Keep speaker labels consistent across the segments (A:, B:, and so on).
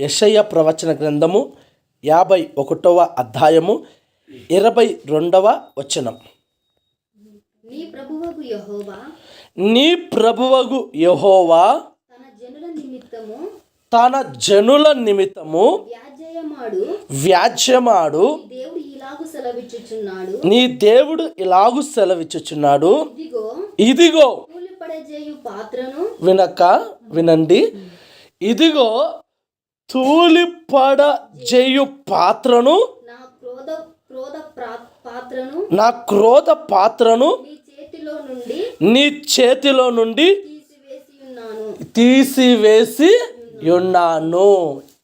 A: యెషయ ప్రవచన గ్రంథము యాభై ఒకటవ అధ్యాయము ఇరవై రెండవ వచనం.
B: నీ ప్రభువగు యహోవా తన జనుల నిమిత్తము వ్యాజ్యమాడు
A: వ్యాజ్యమాడు
B: దేవుడు ఇలాగు సెలవిచ్చుచున్నాడు.
A: నీ దేవుడు ఇలాగు సెలవిచ్చుచున్నాడు.
B: ఇదిగో
A: వినక వినండి. ఇదిగో తూలిపడ చేయు పాత్రను
B: నా క్రోధ పాత్రను
A: నా క్రోధ పాత్రను
B: నీ చేతిలో నుండి
A: నీ చేతిలో నుండి
B: తీసివేసి ఉన్నాను.
A: తీసివేసి ఉన్నాను.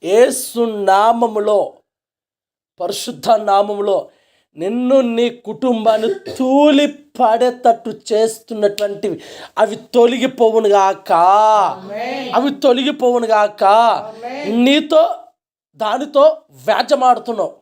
A: ఏసు నామములో పరిశుద్ధ నామములో నిన్ను నీ కుటుంబాన్ని తూలి పడేటట్టు చేస్తున్నటువంటివి. అవి తొలగిపోవును గాక. అవి తొలగిపోవును గాక. నీతో దానితో వ్యాజమాడుతున్నావు.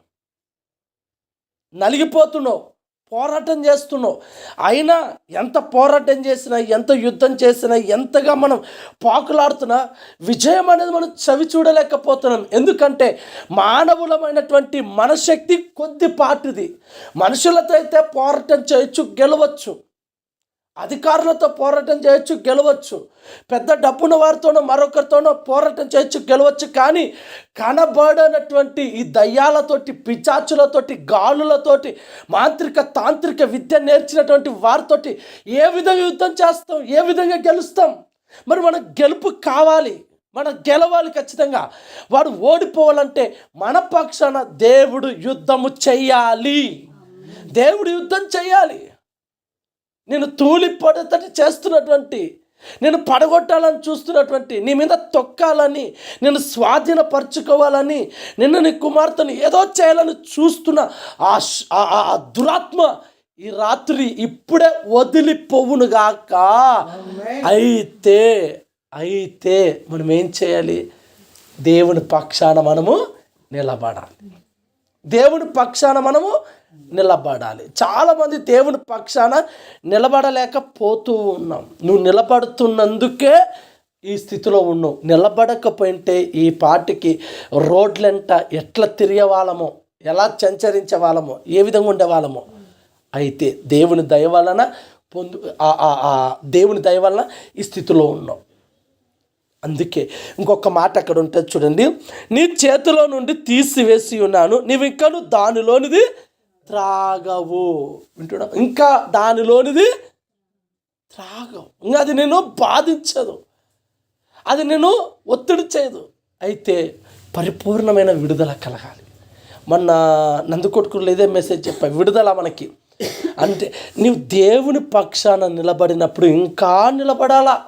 A: నలిగిపోతున్నావు. పోరాటం చేస్తున్నావు. అయినా ఎంత పోరాటం చేసినా ఎంత యుద్ధం చేసినా ఎంతగా మనం పాకులాడుతున్నా విజయం అనేది మనం చవి చూడలేకపోతున్నాం. ఎందుకంటే మానవులమైనటువంటి మనశక్తి కొద్దిపాటిది. మనుషులతో అయితే పోరాటం చేయొచ్చు గెలవచ్చు. అధికారులతో పోరాటం చేయొచ్చు గెలవచ్చు. పెద్ద డబ్బున్న వారితోనో మరొకరితోనో పోరాటం చేయొచ్చు గెలవచ్చు. కానీ కనబడనటువంటి ఈ దయ్యాలతోటి పిచాచులతోటి గాలులతోటి మాంత్రిక తాంత్రిక విద్య నేర్చినటువంటి వారితోటి ఏ విధంగా యుద్ధం చేస్తాం? ఏ విధంగా గెలుస్తాం? మరి మనకు గెలుపు కావాలి. మనం గెలవాలి ఖచ్చితంగా. వాడు ఓడిపోవాలంటే మన పక్షాన దేవుడు యుద్ధము చెయ్యాలి. దేవుడు యుద్ధం చేయాలి నేను తూలి పడతటి చేస్తున్నటువంటి నేను పడగొట్టాలని చూస్తున్నటువంటి నీ మీద తొక్కాలని నేను స్వాధీనపరచుకోవాలని నిన్ను నీ కుమార్తెను ఏదో చేయాలని చూస్తున్న ఆ దురాత్మ ఈ రాత్రి ఇప్పుడే వదిలిపోవునుగాక. అయితే అయితే మనం ఏం చేయాలి? దేవుని పక్షాన మనము నిలబడాలి. దేవుని పక్షాన మనము నిలబడాలి. చాలామంది దేవుని పక్షాన నిలబడలేకపోతూ ఉన్నాం. నువ్వు నిలబడుతున్నందుకే ఈ స్థితిలో ఉన్నావు. నిలబడకపోయింటే ఈ పాటికి రోడ్లంట ఎట్లా తిరిగేవాళ్ళమో ఎలా సంచరించే వాళ్ళమో ఏ విధంగా ఉండేవాళ్ళమో అయితే దేవుని దయ వలన పొందు దేవుని దయ వలన ఈ స్థితిలో ఉన్నాం. అందుకే ఇంకొక మాట అక్కడ ఉంటుంది చూడండి. నీ చేతిలో నుండి తీసివేసి ఉన్నాను నీవు ఇంకను దానిలోనిది త్రాగవు. వింటున్నా ఇంకా దానిలోనిది త్రాగవు. ఇంకా అది నేను బాధించదు. అది నేను ఒత్తిడి చేయదు. అయితే పరిపూర్ణమైన విడుదల కలగాలి. మొన్న నందుకొట్టుకులు ఇదే మెసేజ్ చెప్పా విడుదల మనకి. అంటే నీవు దేవుని పక్షాన నిలబడినప్పుడు ఇంకా నిలబడాలా?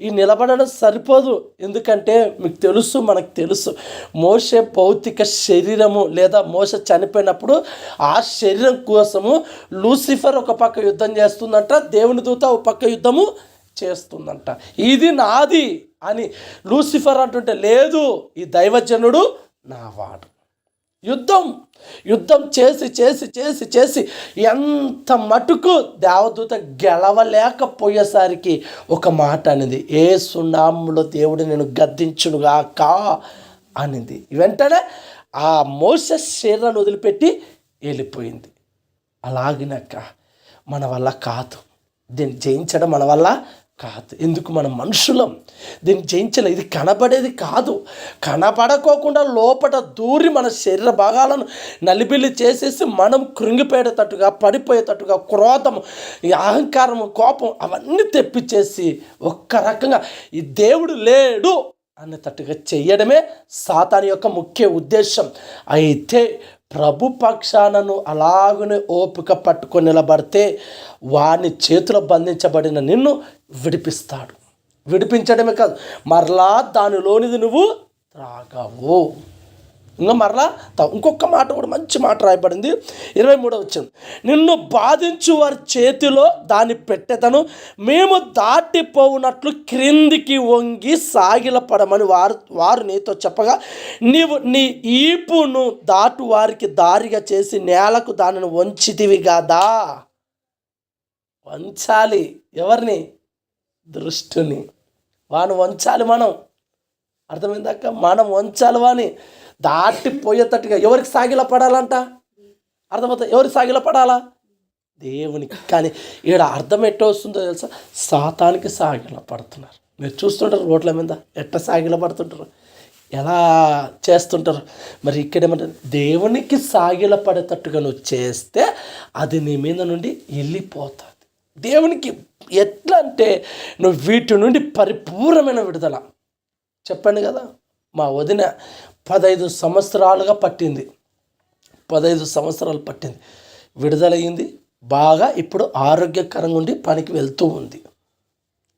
A: ఈ నిలబడడం సరిపోదు. ఎందుకంటే మీకు తెలుసు మనకు తెలుసు. మోసే భౌతిక శరీరము లేదా మోస చనిపోయినప్పుడు ఆ శరీరం కోసము లూసిఫర్ ఒక పక్క యుద్ధం చేస్తుందంట దేవుని దూత ఒక పక్క యుద్ధము చేస్తుందంట. ఇది నాది అని లూసిఫర్ అంటుంటే లేదు ఈ దైవజనుడు నావాడు యుద్ధం. యుద్ధం చేసి చేసి చేసి చేసి ఎంత మటుకు దేవదూత గెలవలేకపోయేసరికి ఒక మాట అనేది. ఏ సున్నాములో దేవుడు నేను గద్దించునుగాక అనింది. వెంటనే ఆ మోస శరీరాన్ని వదిలిపెట్టి వెళ్ళిపోయింది. అలాగినాక మన వల్ల కాదు. దీన్ని జయించడం మన వల్ల కాదు. ఎందుకు మనం మనుషులం? దీన్ని జయించలే. ఇది కనబడేది కాదు. కనబడకోకుండా లోపల దూరి మన శరీర భాగాలను నలిబిల్లి చేసేసి మనం కృంగిపోయేటట్టుగా పడిపోయేటట్టుగా క్రోధం ఈ అహంకారము కోపం అవన్నీ తెప్పించేసి ఒక్క రకంగా ఈ దేవుడు లేడు అనేటట్టుగా చేయడమే సాతాని యొక్క ముఖ్య ఉద్దేశం. అయితే ప్రభు పక్షానను అలాగనే ఓపిక పట్టుకొని నిలబడితే వాని చేతిలో బంధించబడిన నిన్ను విడిపిస్తాడు. విడిపించడమే కాదు మరలా దానిలోనిది నువ్వు త్రాగవు. ఇంకా మరలా ఇంకొక మాట కూడా మంచి మాట రాయబడింది. ఇరవై మూడో వచ్చింది నిన్ను బాధించు వారి చేతిలో దాన్ని పెట్టెదను మేము దాటిపోవునట్లు క్రిందికి వంగి సాగిలపడమని వారు వారు నీతో చెప్పగా నీవు నీ ఈపును దాటు వారికి దారిగా చేసి నేలకు దానిని వంచితివి కాదా వంచాలి ఎవరిని? దృష్టిని. వాను వంచాలి మనం. అర్థమైందాక? మనం వంచాలని దాటిపోయేటట్టుగా ఎవరికి సాగిల పడాలంట? అర్థమవుతుంది ఎవరికి సాగిల పడాలా? దేవునికి. కానీ ఈడ అర్థం ఎట్ట వస్తుందో తెలుసా? సాతానికి సాగిల పడుతున్నారు. మీరు చూస్తుంటారు రోడ్ల మీద. ఎట్ట సాగిల పడుతుంటారు? ఎలా చేస్తుంటారు? మరి ఇక్కడేమంటారు దేవునికి సాగిల పడేటట్టుగా నువ్వు చేస్తే అది నీ మీద నుండి వెళ్ళిపోతుంది. దేవునికి ఎట్లా అంటే నువ్వు వీటి నుండి పరిపూర్ణమైన విడుదల. చెప్పండి కదా. మా వదిన పదహైదు సంవత్సరాలుగా పట్టింది. పదహైదు సంవత్సరాలు పట్టింది. విడుదలయ్యింది. బాగా ఇప్పుడు ఆరోగ్యకరంగా ఉండి పనికి వెళ్తూ ఉంది.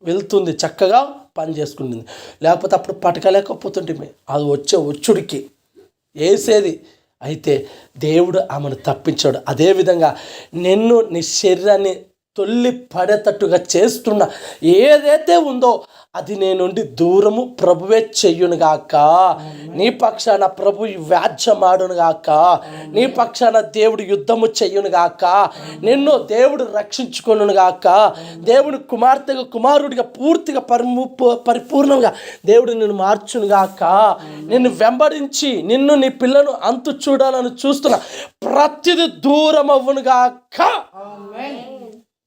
A: వెళ్తుంది. చక్కగా పని చేసుకుంటుంది. లేకపోతే అప్పుడు పట్టకలేకపోతుంటే అది వచ్చే ఒచ్చుడికి. వేసేది అయితే దేవుడు ఆమెను తప్పించాడు. అదేవిధంగా నిన్ను నీ శరీరాన్ని తొల్లి పడేటట్టుగా చేస్తున్న ఏదైతే ఉందో అది నీ నుండి దూరము ప్రభువే చెయ్యునుగాక నీ పక్షాన ప్రభు వ్యాజ్యమాడునుగాక నీ పక్షాన దేవుడు యుద్ధము చెయ్యునుగాక నిన్ను దేవుడు రక్షించుకొనుగాక దేవుని కుమార్తెగా కుమారుడిగా పూర్తిగా పరిము పరిపూర్ణంగా దేవుడు నిన్ను మార్చునుగాక నిన్ను వెంబడించి నిన్ను నీ పిల్లను అంతు చూడాలని చూస్తున్న ప్రతిది దూరం అవ్వునుగాక